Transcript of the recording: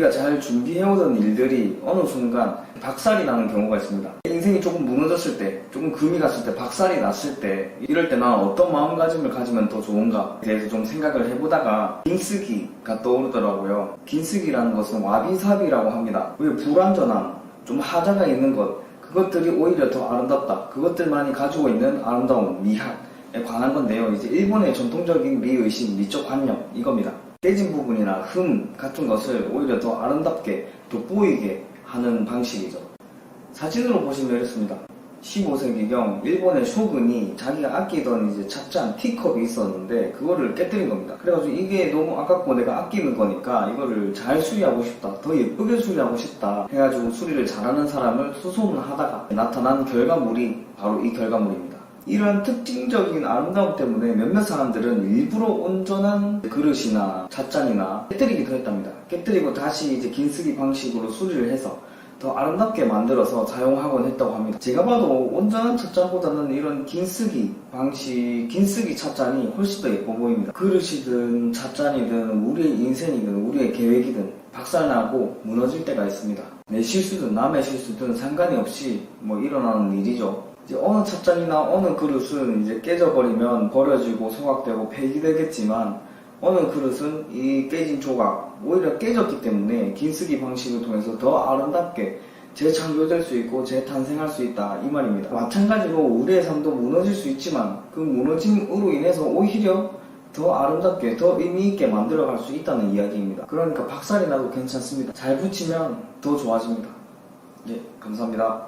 우리가 잘 준비해오던 일들이 어느 순간 박살이 나는 경우가 있습니다. 인생이 조금 무너졌을 때, 조금 금이 갔을 때, 박살이 났을 때, 이럴 때 난 어떤 마음가짐을 가지면 더 좋은가에 대해서 좀 생각을 해보다가 긴쓰기가 떠오르더라고요. 긴쓰기라는 것은 와비사비라고 합니다. 왜 불완전함, 좀 하자가 있는 것, 그것들이 오히려 더 아름답다. 그것들만이 가지고 있는 아름다움, 미학에 관한 건데요. 이제 일본의 전통적인 미의식, 미적 관념, 이겁니다. 깨진 부분이나 흠 같은 것을 오히려 더 아름답게 돋보이게 하는 방식이죠. 사진으로 보시면 이렇습니다. 15세기경 일본의 쇼군이 자기가 아끼던 이제 찻잔, 티컵이 있었는데 그거를 깨뜨린 겁니다. 그래가지고 이게 너무 아깝고 내가 아끼는 거니까 이거를 잘 수리하고 싶다, 더 예쁘게 수리하고 싶다 해가지고 수리를 잘하는 사람을 수소문하다가 나타난 결과물이 바로 이 결과물입니다. 이러한 특징적인 아름다움 때문에 몇몇 사람들은 일부러 온전한 그릇이나 찻잔이나 깨뜨리기도 했답니다. 깨뜨리고 다시 이제 긴쓰기 방식으로 수리를 해서 더 아름답게 만들어서 사용하곤 했다고 합니다. 제가 봐도 온전한 찻잔보다는 이런 긴쓰기 방식, 긴쓰기 찻잔이 훨씬 더 예뻐 보입니다. 그릇이든 찻잔이든 우리의 인생이든 우리의 계획이든 박살나고 무너질 때가 있습니다. 내 실수든 남의 실수든 상관이 없이 뭐 일어나는 일이죠. 이제 어느 찻잔이나 어느 그릇은 이제 깨져버리면 버려지고 소각되고 폐기되겠지만 어느 그릇은 이 깨진 조각 오히려 깨졌기 때문에 긴쓰기 방식을 통해서 더 아름답게 재창조될 수 있고 재탄생할 수 있다 이 말입니다. 마찬가지로 우리의 삶도 무너질 수 있지만 그 무너짐으로 인해서 오히려 더 아름답게 더 의미 있게 만들어갈 수 있다는 이야기입니다. 그러니까 박살이 나도 괜찮습니다. 잘 붙이면 더 좋아집니다. 예, 감사합니다.